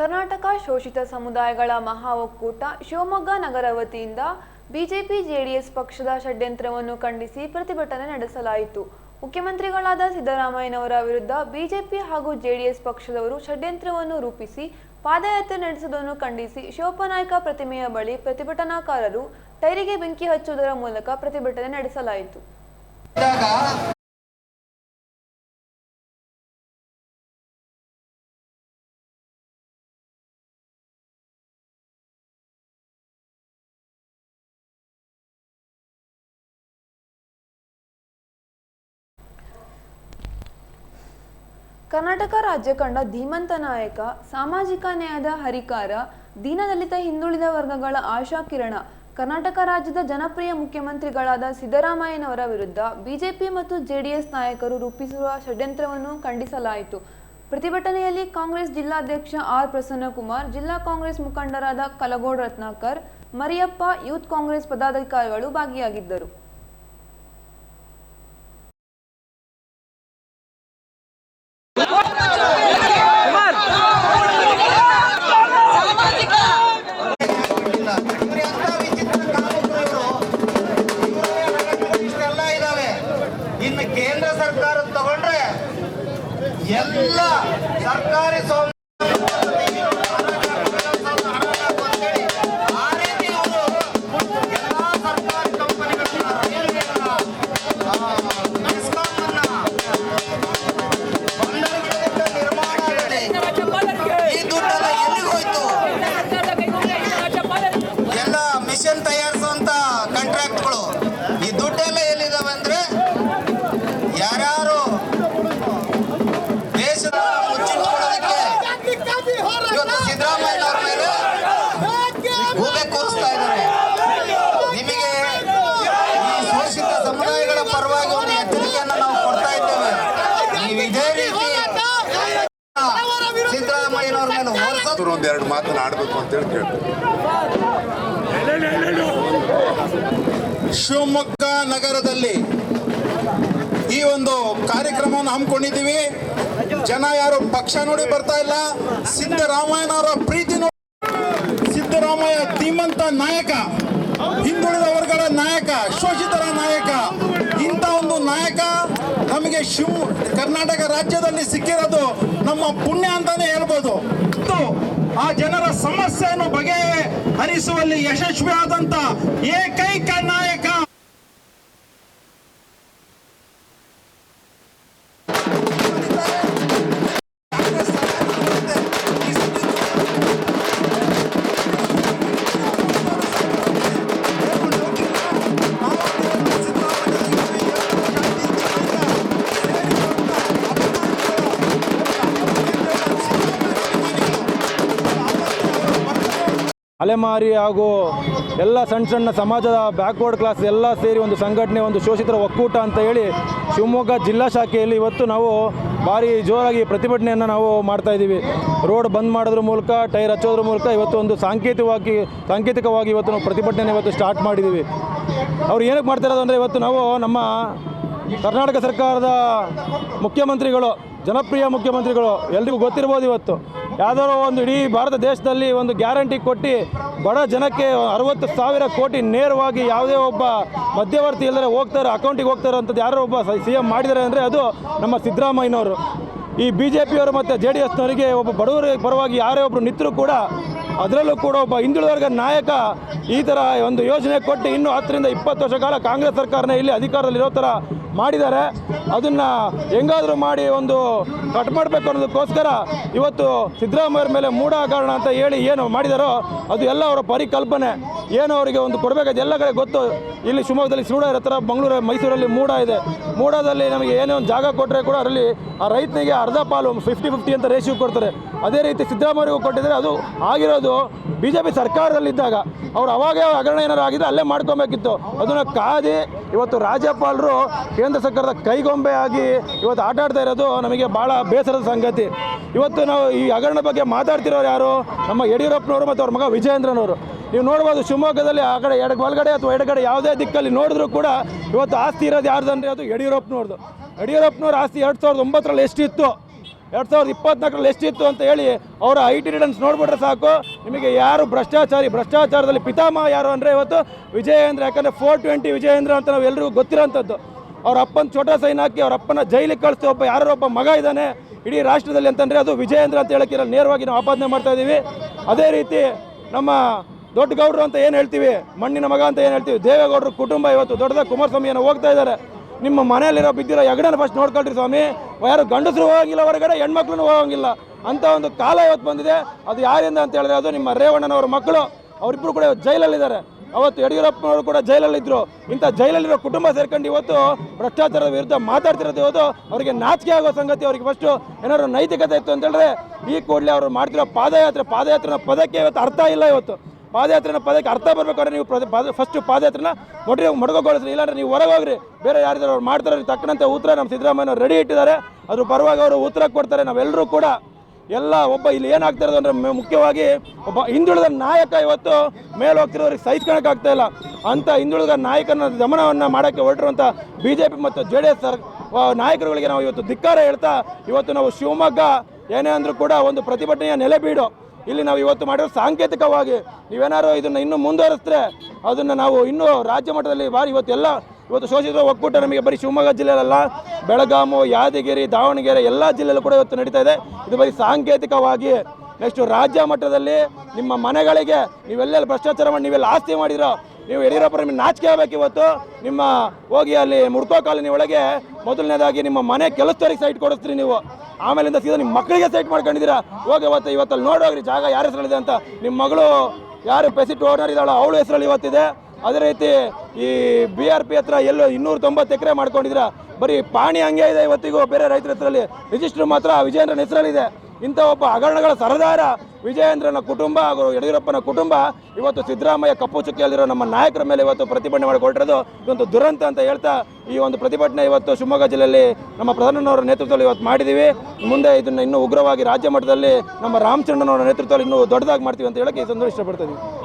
ಕರ್ನಾಟಕ ಶೋಷಿತ ಸಮುದಾಯಗಳ ಮಹಾ ಒಕ್ಕೂಟ ಶಿವಮೊಗ್ಗ ನಗರ ವತಿಯಿಂದ ಬಿಜೆಪಿ ಜೆಡಿಎಸ್ ಪಕ್ಷದ ಷಡ್ಯಂತ್ರವನ್ನು ಖಂಡಿಸಿ ಪ್ರತಿಭಟನೆ ನಡೆಸಲಾಯಿತು. ಮುಖ್ಯಮಂತ್ರಿಗಳಾದ ಸಿದ್ದರಾಮಯ್ಯನವರ ವಿರುದ್ಧ ಬಿಜೆಪಿ ಹಾಗೂ ಜೆಡಿಎಸ್ ಪಕ್ಷದವರು ಷಡ್ಯಂತ್ರವನ್ನು ರೂಪಿಸಿ ಪಾದಯಾತ್ರೆ ನಡೆಸುವುದನ್ನು ಖಂಡಿಸಿ ಶಿವಪ್ಪನಾಯಕ ಪ್ರತಿಮೆಯ ಬಳಿ ಪ್ರತಿಭಟನಾಕಾರರು ಟೈರಿಗೆ ಬೆಂಕಿ ಹಚ್ಚುವುದರ ಮೂಲಕ ಪ್ರತಿಭಟನೆ ನಡೆಸಲಾಯಿತು. ಕರ್ನಾಟಕ ರಾಜ್ಯ ಕಂಡ ಧೀಮಂತ ನಾಯಕ, ಸಾಮಾಜಿಕ ನ್ಯಾಯದ ಹರಿಕಾರ, ದೀನದಲಿತ ಹಿಂದುಳಿದ ವರ್ಗಗಳ ಆಶಾ ಕಿರಣ, ಕರ್ನಾಟಕ ರಾಜ್ಯದ ಜನಪ್ರಿಯ ಮುಖ್ಯಮಂತ್ರಿಗಳಾದ ಸಿದ್ದರಾಮಯ್ಯನವರ ವಿರುದ್ಧ ಬಿಜೆಪಿ ಮತ್ತು ಜೆಡಿಎಸ್ ನಾಯಕರು ರೂಪಿಸಿರುವ ಷಡ್ಯಂತ್ರವನ್ನು ಖಂಡಿಸಲಾಯಿತು. ಪ್ರತಿಭಟನೆಯಲ್ಲಿ ಕಾಂಗ್ರೆಸ್ ಜಿಲ್ಲಾಧ್ಯಕ್ಷ ಆರ್ ಪ್ರಸನ್ನಕುಮಾರ್, ಜಿಲ್ಲಾ ಕಾಂಗ್ರೆಸ್ ಮುಖಂಡರಾದ ಕಲಗೋಡ್ ರತ್ನಾಕರ್, ಮರಿಯಪ್ಪ ಯೂತ್ ಕಾಂಗ್ರೆಸ್ ಪದಾಧಿಕಾರಿಗಳು ಭಾಗಿಯಾಗಿದ್ದರು. ಎಲ್ಲ ಸರ್ಕಾರಿ ಸೌಲಭ್ಯ ಹೋಲಿಸೋದು ಅವ್ರು ಒಂದ್ ಎರಡು ಮಾತನ್ನ ಆಡಬೇಕು ಅಂತೇಳಿ ಕೇಳ್ತಾರೆ ಶಿವಮೊಗ್ಗ ನಗರದಲ್ಲಿ ಈ ಒಂದು ಕಾರ್ಯಕ್ರಮವನ್ನು ಹಮ್ಮಿಕೊಂಡಿದ್ದೀವಿ. ಜನ ಯಾರು ಪಕ್ಷ ನೋಡಿ ಬರ್ತಾ ಇಲ್ಲ. ಸಿದ್ದರಾಮಯ್ಯನವರ ಪ್ರೀತಿ ನೋಡಿ. ಸಿದ್ದರಾಮಯ್ಯ ಧೀಮಂತ ನಾಯಕ. ಹಿಂದುಳಿದ ವರ್ಗಗಳ ನಾಯಕ, ಶೋಷಿತರ ನಾಯಕ. ಇಂಥ ಒಂದು ನಾಯಕ ನಮಗೆ ಶಿವ, ಕರ್ನಾಟಕ ರಾಜ್ಯದಲ್ಲಿ ಸಿಕ್ಕಿರೋದು ನಮ್ಮ ಪುಣ್ಯ ಅಂತಾನೆ ಹೇಳ್ಬೋದು. ಆ ಜನರ ಸಮಸ್ಯೆಯನ್ನು ಬಗೆಹರಿಸುವಲ್ಲಿ ಯಶಸ್ವಿಯಾದಂತ ಏಕೈಕ ನಾಯಕ ಅಲೆಮಾರಿ ಹಾಗೂ ಎಲ್ಲ ಸಣ್ಣ ಸಣ್ಣ ಸಮಾಜದ ಬ್ಯಾಕ್ವರ್ಡ್ ಕ್ಲಾಸ್ ಎಲ್ಲ ಸೇರಿ ಒಂದು ಸಂಘಟನೆ, ಒಂದು ಶೋಷಿತರ ಒಕ್ಕೂಟ ಅಂತ ಹೇಳಿ ಶಿವಮೊಗ್ಗ ಜಿಲ್ಲಾ ಶಾಖೆಯಲ್ಲಿ ಇವತ್ತು ನಾವು ಭಾರಿ ಜೋರಾಗಿ ಪ್ರತಿಭಟನೆಯನ್ನು ನಾವು ಮಾಡ್ತಾ ಇದ್ದೀವಿ. ರೋಡ್ ಬಂದ್ ಮಾಡೋದ್ರ ಮೂಲಕ, ಟೈರ್ ಹಚ್ಚೋದ್ರ ಮೂಲಕ ಇವತ್ತು ಒಂದು ಸಾಂಕೇತಿಕವಾಗಿ ಸಾಂಕೇತಿಕವಾಗಿ ಇವತ್ತು ನಾವು ಪ್ರತಿಭಟನೆ ಇವತ್ತು ಸ್ಟಾರ್ಟ್ ಮಾಡಿದ್ದೀವಿ. ಅವ್ರು ಏನಕ್ಕೆ ಮಾಡ್ತಾ ಇರೋದು ಅಂದರೆ ಇವತ್ತು ನಾವು ನಮ್ಮ ಕರ್ನಾಟಕ ಸರ್ಕಾರದ ಮುಖ್ಯಮಂತ್ರಿಗಳು, ಜನಪ್ರಿಯ ಮುಖ್ಯಮಂತ್ರಿಗಳು ಎಲ್ರಿಗೂ ಗೊತ್ತಿರ್ಬೋದು ಇವತ್ತು. ಯಾವುದಾದ್ರು ಒಂದು ಇಡೀ ಭಾರತ ದೇಶದಲ್ಲಿ ಒಂದು ಗ್ಯಾರಂಟಿ ಕೊಟ್ಟು ಬಡ ಜನಕ್ಕೆ ಅರವತ್ತು ಸಾವಿರ ಕೋಟಿ ನೇರವಾಗಿ ಯಾವುದೇ ಒಬ್ಬ ಮಧ್ಯವರ್ತಿ ಇಲ್ಲದೆ ಹೋಗ್ತಾರೆ ಅಕೌಂಟಿಗೆ ಹೋಗ್ತಾರೆ ಅಂತದ್ದು ಯಾರೋ ಒಬ್ಬ ಸಿ ಎಂ ಮಾಡಿದ್ದಾರೆ ಅಂದರೆ ಅದು ನಮ್ಮ ಸಿದ್ದರಾಮಯ್ಯನವರು. ಈ ಬಿ ಜೆ ಪಿಯವರು ಮತ್ತು ಜೆ ಡಿ ಎಸ್ನವರಿಗೆ ಒಬ್ಬ ಬಡವರ ಪರವಾಗಿ ಯಾರೇ ಒಬ್ಬರು ನಿಂತರೂ ಕೂಡ ಅದರಲ್ಲೂ ಕೂಡ ಒಬ್ಬ ಹಿಂದುಳಿದ ನಾಯಕ ಈ ಥರ ಒಂದು ಯೋಜನೆ ಕೊಟ್ಟು ಇನ್ನೂ ಹತ್ತರಿಂದ ಇಪ್ಪತ್ತು ವರ್ಷ ಕಾಲ ಕಾಂಗ್ರೆಸ್ ಸರ್ಕಾರನೇ ಇಲ್ಲಿ ಅಧಿಕಾರದಲ್ಲಿರೋ ಥರ ಮಾಡಿದ್ದಾರೆ. ಅದನ್ನು ಹೆಂಗಾದರೂ ಮಾಡಿ ಒಂದು ಕಟ್ ಮಾಡಬೇಕು ಅನ್ನೋದಕ್ಕೋಸ್ಕರ ಇವತ್ತು ಸಿದ್ದರಾಮಯ್ಯರ ಮೇಲೆ ಮೂಢ ಕಾರಣ ಅಂತ ಹೇಳಿ ಏನು ಮಾಡಿದಾರೋ ಅದು ಎಲ್ಲ ಅವರ ಪರಿಕಲ್ಪನೆ. ಏನು ಅವರಿಗೆ ಒಂದು ಕೊಡಬೇಕಾದ ಎಲ್ಲ ಕಡೆ ಗೊತ್ತು. ಇಲ್ಲಿ ಶಿವಮೊಗ್ಗದಲ್ಲಿ ಸೂಡ ಹತ್ರ ಮಂಗಳೂರು, ಮೈಸೂರಲ್ಲಿ ಮೂಡ ಇದೆ. ಮೂಡದಲ್ಲಿ ನಮಗೆ ಏನೇ ಒಂದು ಜಾಗ ಕೊಟ್ಟರೆ ಕೂಡ ಅದರಲ್ಲಿ ಆ ರೈತನಿಗೆ ಅರ್ಧ ಪಾಲು ಫಿಫ್ಟಿ ಫಿಫ್ಟಿ ಅಂತ ರೇಷ್ಯೂ ಕೊಡ್ತಾರೆ. ಅದೇ ರೀತಿ ಸಿದ್ದರಾಮಯ್ಯಗೂ ಕೊಟ್ಟಿದ್ದಾರೆ ಅದು ಆಗಿರೋದು ಬಿ ಜೆ ಪಿ ಸರ್ಕಾರದಲ್ಲಿದ್ದಾಗ. ಅವ್ರು ಅವಾಗೇ ಹಗರಣ ಏನಾರು ಆಗಿದ್ರೆ ಅಲ್ಲೇ ಮಾಡ್ಕೊಬೇಕಿತ್ತು. ಅದನ್ನು ಕಾದಿ ಇವತ್ತು ರಾಜ್ಯಪಾಲರು ಕೇಂದ್ರ ಸರ್ಕಾರದ ಕೈಗೊಂಬೆ ಆಗಿ ಇವತ್ತು ಆಟ ಆಡ್ತಾ ಇರೋದು ನಮಗೆ ಭಾಳ ಬೇಸರದ ಸಂಗತಿ. ಇವತ್ತು ನಾವು ಈ ಹಗರಣ ಬಗ್ಗೆ ಮಾತಾಡ್ತಿರೋರು ಯಾರು? ನಮ್ಮ ಯಡಿಯೂರಪ್ಪನವರು ಮತ್ತು ಅವ್ರ ಮಗ ವಿಜಯೇಂದ್ರನವರು. ನೀವು ನೋಡ್ಬೋದು ಶಿವಮೊಗ್ಗದಲ್ಲಿ ಆ ಕಡೆ ಎಡ ಒಳಗಡೆ ಅಥವಾ ಎಡಗಡೆ ಯಾವುದೇ ದಿಕ್ಕಲ್ಲಿ ನೋಡಿದ್ರು ಕೂಡ ಇವತ್ತು ಆಸ್ತಿ ಇರೋದು ಯಾರ್ದಂದ್ರೆ ಅದು ಯಡಿಯೂರಪ್ಪನವ್ರದ್ದು. ಯಡಿಯೂರಪ್ಪನವ್ರ ಆಸ್ತಿ ಎರಡು ಸಾವಿರದ ಒಂಬತ್ತರಲ್ಲಿ ಎಷ್ಟಿತ್ತು? ಎರಡು ಸಾವಿರದ ಇಪ್ಪತ್ನಾಲ್ಕರಲ್ಲಿ ಎಷ್ಟಿತ್ತು ಅಂತ ಹೇಳಿ ಅವರ ಐ ಟಿ ರಿಟರ್ನ್ಸ್ ನೋಡಿಬಿಟ್ರೆ ಸಾಕು. ನಿಮಗೆ ಯಾರು ಭ್ರಷ್ಟಾಚಾರಿ, ಭ್ರಷ್ಟಾಚಾರದಲ್ಲಿ ಪಿತಾಮಹ ಯಾರು ಅಂದರೆ ಇವತ್ತು ವಿಜಯೇಂದ್ರ, ಯಾಕಂದರೆ ಫೋರ್ ಟ್ವೆಂಟಿ ವಿಜಯೇಂದ್ರ ಅಂತ ನಾವು ಎಲ್ರಿಗೂ ಗೊತ್ತಿರೋಂಥದ್ದು. ಅವ್ರ ಅಪ್ಪನ ಛೋಟಾ ಸೈನ್ ಹಾಕಿ ಅವ್ರ ಅಪ್ಪನ ಜೈಲಿಗೆ ಕಳಿಸಿ ಒಬ್ಬ, ಯಾರೋ ಒಬ್ಬ ಮಗ ಇದ್ದಾನೆ ಇಡೀ ರಾಷ್ಟ್ರದಲ್ಲಿ ಅಂತಂದರೆ ಅದು ವಿಜಯೇಂದ್ರ ಅಂತ ಹೇಳಕ್ಕೆ ಇರಲ್ಲ. ನೇರವಾಗಿ ನಾವು ಆಪಾದನೆ ಮಾಡ್ತಾ ಇದ್ದೀವಿ ಅದೇ ರೀತಿ ನಮ್ಮ ದೊಡ್ಡ ಗೌಡರು ಅಂತ ಏನು ಹೇಳ್ತೀವಿ? ಮಣ್ಣಿನ ಮಗ ಅಂತ ಏನು ಹೇಳ್ತೀವಿ? ದೇವೇಗೌಡರು ಕುಟುಂಬ ಇವತ್ತು ದೊಡ್ಡದಾಗ ಕುಮಾರಸ್ವಾಮಿಯನ್ನು ಹೋಗ್ತಾ ಇದ್ದಾರೆ. ನಿಮ್ಮ ಮನೆಯಲ್ಲಿರೋ ಬಿದ್ದಿರೋ ಹೆಗಡನ ಫಸ್ಟ್ ನೋಡ್ಕೊಳ್ರಿ ಸ್ವಾಮಿ. ಯಾರು ಗಂಡಸರು ಹೋಗಂಗಿಲ್ಲ ಹೊರಗಡೆ, ಹೆಣ್ಮಕ್ಳು ಹೋಗಂಗಿಲ್ಲ. ಅಂತ ಒಂದು ಕಾಲ ಇವತ್ತು ಬಂದಿದೆ. ಅದು ಯಾರಿಂದ ಅಂತ ಹೇಳಿದ್ರೆ ಅದು ನಿಮ್ಮ ರೇವಣ್ಣನವ್ರ ಮಕ್ಕಳು. ಅವರಿಬ್ಬರು ಕೂಡ ಜೈಲಲ್ಲಿದ್ದಾರೆ. ಅವತ್ತು ಯಡಿಯೂರಪ್ಪನವರು ಕೂಡ ಜೈಲಲ್ಲಿದ್ದರು ಇಂಥ ಜೈಲಲ್ಲಿರೋ ಕುಟುಂಬ ಸೇರ್ಕೊಂಡು ಇವತ್ತು ಭ್ರಷ್ಟಾಚಾರದ ವಿರುದ್ಧ ಮಾತಾಡ್ತಿರೋದು ಇವತ್ತು. ಅವರಿಗೆ ನಾಚಿಕೆ ಆಗೋ ಸಂಗತಿ ಅವರಿಗೆ ಫಸ್ಟು ಏನಾದ್ರು ನೈತಿಕತೆ ಇತ್ತು ಅಂತ ಹೇಳಿದ್ರೆ ಈ ಕೂಡಲೇ ಅವರು ಮಾಡ್ತಿರೋ ಪಾದಯಾತ್ರೆ, ಪಾದಯಾತ್ರೆನ ಪದಕ್ಕೆ ಇವತ್ತು ಅರ್ಥ ಇಲ್ಲ ಇವತ್ತು. ಪಾದಯಾತ್ರೆನ ಪದಕ್ಕೆ ಅರ್ಥ ಬರ್ಬೇಕಾದ್ರೆ ನೀವು ಫಸ್ಟ್ ಪಾದಯಾತ್ರೆನ ಮೊಟ್ಟ ಮೊಡಗೊಳಿಸ್ರಿ ಇಲ್ಲಾಂದ್ರೆ ನೀವು ಹೊರಗೆ ಹೋಗ್ರಿ ಬೇರೆ ಯಾರಿದ್ದಾರೆ ಅವ್ರು ಮಾಡ್ತಾರೆ ತಕ್ಕನಂತೆ ಉತ್ತರ ನಮ್ಮ ಸಿದ್ದರಾಮಯ್ಯ ರೆಡಿ ಇಟ್ಟಿದ್ದಾರೆ. ಅದ್ರ ಪರವಾಗಿ ಅವರು ಉತ್ತರ ಕೊಡ್ತಾರೆ. ನಾವೆಲ್ಲರೂ ಕೂಡ ಎಲ್ಲ ಒಬ್ಬ ಇಲ್ಲಿ ಏನಾಗ್ತಾ ಇರೋದು ಅಂದ್ರೆ ಮುಖ್ಯವಾಗಿ ಒಬ್ಬ ಹಿಂದುಳಿದ ನಾಯಕ ಇವತ್ತು ಮೇಲೆ ಹೋಗ್ತಿರೋರಿಗೆ ಸಹಿಸ್ಕೊಳಕ್ಕಾಗ್ತಾ ಇಲ್ಲ. ಅಂತ ಹಿಂದುಳಿದ ನಾಯಕನ ದಮನವನ್ನು ಮಾಡೋಕ್ಕೆ ಹೊರಟಿರುವಂಥ ಬಿ ಜೆ ಪಿ ಮತ್ತು ಜೆ ಡಿ ಎಸ್ ಸರ್ ನಾಯಕರುಗಳಿಗೆ ನಾವು ಇವತ್ತು ಧಿಕ್ಕಾರ ಹೇಳ್ತಾ, ಇವತ್ತು ನಾವು ಶಿವಮೊಗ್ಗ ಏನೇ ಅಂದರೂ ಕೂಡ ಒಂದು ಪ್ರತಿಭಟನೆಯ ನೆಲೆಬೀಡು ಇಲ್ಲಿ ನಾವು ಇವತ್ತು ಮಾಡಿರೋ ಸಾಂಕೇತಿಕವಾಗಿ ನೀವೇನಾದ್ರು ಇದನ್ನು ಇನ್ನೂ ಮುಂದುವರಿಸಿದ್ರೆ ಅದನ್ನು ನಾವು ಇನ್ನೂ ರಾಜ್ಯ ಮಟ್ಟದಲ್ಲಿ ಬಾರಿ ಇವತ್ತೆಲ್ಲ ಇವತ್ತು ಶೋಷಿತ ಒಕ್ಕೂಟ ನಮಗೆ ಬರೀ ಶಿವಮೊಗ್ಗ ಜಿಲ್ಲೆಯಲ್ಲ ಬೆಳಗಾಮು, ಯಾದಗಿರಿ, ದಾವಣಗೆರೆ ಎಲ್ಲ ಜಿಲ್ಲೆಯಲ್ಲೂ ಕೂಡ ಇವತ್ತು ನಡೀತಾ ಇದೆ. ಇದು ಬರೀ ಸಾಂಕೇತಿಕವಾಗಿ ನೆಕ್ಸ್ಟ್ ರಾಜ್ಯ ಮಟ್ಟದಲ್ಲಿ ನಿಮ್ಮ ಮನೆಗಳಿಗೆ ನೀವೆಲ್ಲೆಲ್ಲ ಭ್ರಷ್ಟಾಚಾರ ಮಾಡಿ, ನೀವೆಲ್ಲ ಆಸ್ತಿ ಮಾಡಿರೋ, ನೀವು ಯಡಿಯೂರಪ್ಪ ನಿಮಗೆ ನಾಚಿಕೆ ಆಗಬೇಕು ಇವತ್ತು. ನಿಮ್ಮ ಹೋಗಿ ಅಲ್ಲಿ ಮುಡ್ಕೋ ಕಾಲೋನಿ ಒಳಗೆ ಮೊದಲನೇದಾಗಿ ನಿಮ್ಮ ಮನೆ ಕೆಲಸದವರಿಗೆ ಸೈಟ್ ಕೊಡಿಸ್ತೀರಿ ನೀವು. ಆಮೇಲಿಂದ ಸೀದಾ ನಿಮ್ಮ ಮಕ್ಕಳಿಗೆ ಸೈಟ್ ಮಾಡ್ಕೊಂಡಿದ್ದೀರಾ? ಹೋಗಿ ಇವತ್ತು ಇವತ್ತಲ್ಲಿ ನೋಡೋಗ್ರಿ ಜಾಗ ಯಾರ ಹೆಸರಲ್ಲಿದೆ ಅಂತ. ನಿಮ್ಮ ಮಗಳು ಯಾರು ಪೆಸಿಟ್ ಓನರ್ ಇದ್ದಾಳೋ ಅವಳ ಹೆಸರಲ್ಲಿ ಇವತ್ತಿದೆ. ಅದೇ ರೀತಿ ಈ ಬಿ ಆರ್ ಪಿ ಹತ್ರ ಎಲ್ಲೋ ಇನ್ನೂರ ತೊಂಬತ್ತು ಎಕರೆ ಮಾಡ್ಕೊಂಡಿದ್ದೀರಾ? ಬರೀ ಪಾಣಿ ಹಂಗೆ ಇದೆ ಇವತ್ತಿಗೂ, ಬೇರೆ ರೈತರ ಹೆಸರಲ್ಲಿ. ರಿಜಿಸ್ಟರ್ ಮಾತ್ರ ವಿಜಯೇಂದ್ರನ ಹೆಸರಲ್ಲಿದೆ. ಇಂಥ ಒಬ್ಬ ಹಗರಣಗಳ ಸರದಾರ ವಿಜಯೇಂದ್ರನ ಕುಟುಂಬ ಹಾಗೂ ಯಡಿಯೂರಪ್ಪನ ಕುಟುಂಬ ಇವತ್ತು ಸಿದ್ದರಾಮಯ್ಯ ಕಪ್ಪು ಚುಕ್ಕಿಯಲ್ಲಿರೋ ನಮ್ಮ ನಾಯಕರ ಮೇಲೆ ಇವತ್ತು ಪ್ರತಿಭಟನೆ ಮಾಡಿಕೊಟ್ಟಿರೋದು ಇದೊಂದು ದುರಂತ ಅಂತ ಹೇಳ್ತಾ ಈ ಒಂದು ಪ್ರತಿಭಟನೆ ಇವತ್ತು ಶಿವಮೊಗ್ಗ ಜಿಲ್ಲೆಯಲ್ಲಿ ನಮ್ಮ ಪ್ರಧಾನನವರ ನೇತೃತ್ವದಲ್ಲಿ ಇವತ್ತು ಮಾಡಿದ್ದೀವಿ. ಮುಂದೆ ಇದನ್ನು ಇನ್ನೂ ಉಗ್ರವಾಗಿ ರಾಜ್ಯ ಮಟ್ಟದಲ್ಲಿ ನಮ್ಮ ರಾಮಚಂದ್ರನವರ ನೇತೃತ್ವದಲ್ಲಿ ಇನ್ನೂ ದೊಡ್ಡದಾಗಿ ಮಾಡ್ತೀವಿ ಅಂತ ಹೇಳಕ್ಕೆ ಈ ಸಂದರ್ಭ ಇಷ್ಟಪಡ್ತಾ ಇದ್ದೀವಿ